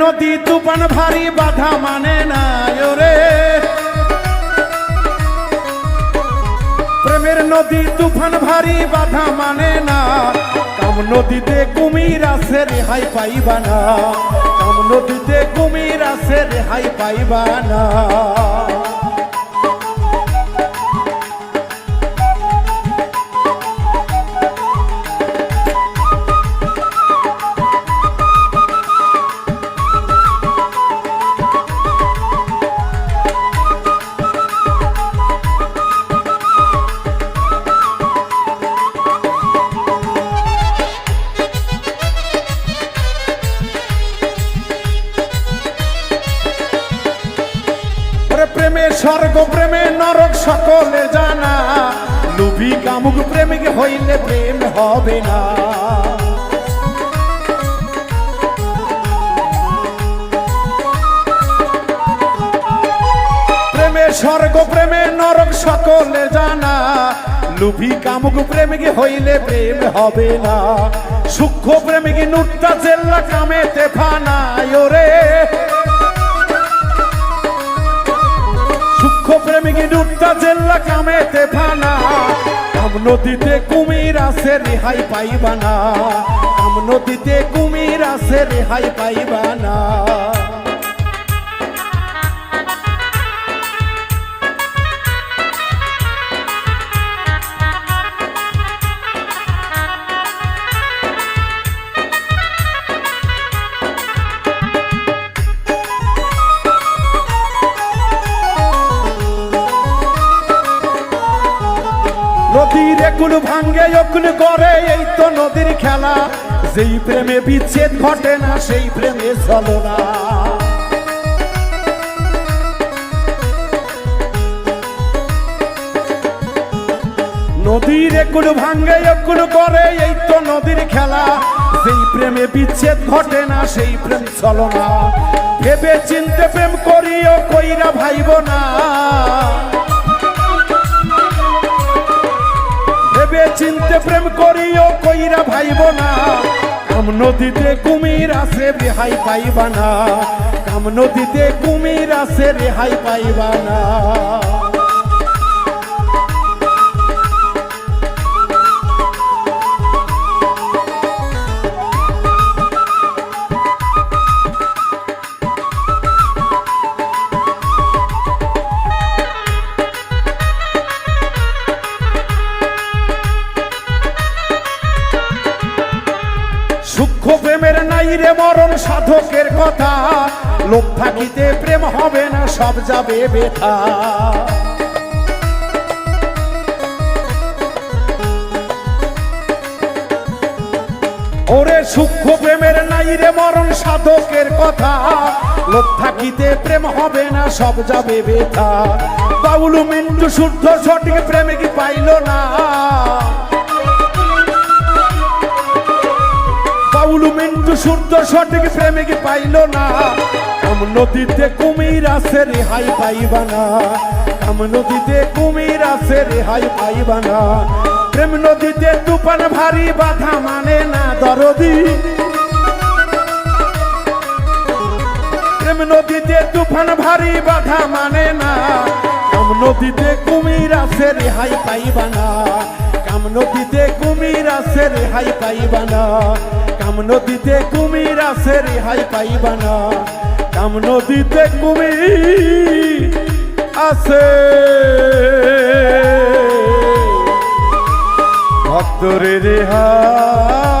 নদী তুফান ভারী বাধা মানে না রে প্রেমের নদী তুফান ভারী বাধা মানে না। কাম নদীতে কুমির আছে রেহাই পাইবা না। কাম নদীতে কুমির আছে রেহাই পাইবা না। স্বর্গ প্রেমে নরক সকলে জানা। লুভি কামুক প্রেমিক হইলে প্রেম হবে না। প্রেমে স্বর্গ প্রেমে নরক সকলে জানা। লুভি কামুক প্রেমিক হইলে প্রেম হবে না। সূক্ষ্ম প্রেমিক নুট্টা জেল্লা কামেতে ফানায় ওরে। প্রেমিক জেল্লা কামেতে ফানা কাম নদীতে কুমির আছে, রেহাই পাইবা না কাম নদীতে কুমির আছে, রেহাই পাইবা না একুল ভাঙ্গে, অকুল করে এই তো নদীর খেলা। যেই প্রেমে বিচ্ছেদ ঘটে না, সেই প্রেমে চলো না। নদীর একুল ভাঙ্গে একুল করে এই তো নদীর খেলা। সেই প্রেমে বিচ্ছেদ ঘটে না, সেই প্রেম চলো না। ভেবে চিনতে প্রেম করিও, কইরা ভাইব না। চিনতে প্রেম করিও কইরা ভাইব না কাম নদীতে কুমির আছে, রেহাই পাইবা না কাম নদীতে কুমির আছে, রেহাই পাইবা না প্রেমের নাই রে মরণ সাধকের কথা। লোক থাকিতে প্রেম হবে না, সব যাবে বেথা। ওরে সূক্ষ্ম প্রেমের নাই রে মরণ সাধকের কথা। লোক থাকিতে প্রেম হবে না, সব যাবে বেথা। বাউলু মিন্টু শুদ্ধ সঠিক প্রেমে কি পাইল না। বাউলু মিন্টু শুদ্ধ সঠিক প্রেমিক পাইল না। কাম নদীতে কুমির আছে রেহাই পাইবা না। কাম নদীতে কুমির আছে রেহাই পাইবা না। প্রেম নদীতে তুফান ভারী বাধা মানে না দরদি। প্রেম নদীতে তুফান ভারী বাধা মানে না। কাম নদীতে কুমির আছে রেহাই পাইবা না। কাম নদীতে কুমির আছে রেহাই পাইবা না। কাম নদীতে কুমির আছে রেহাই পাইবা না। কাম নদীতে কুমির আছে। ভক্তরে রেহাই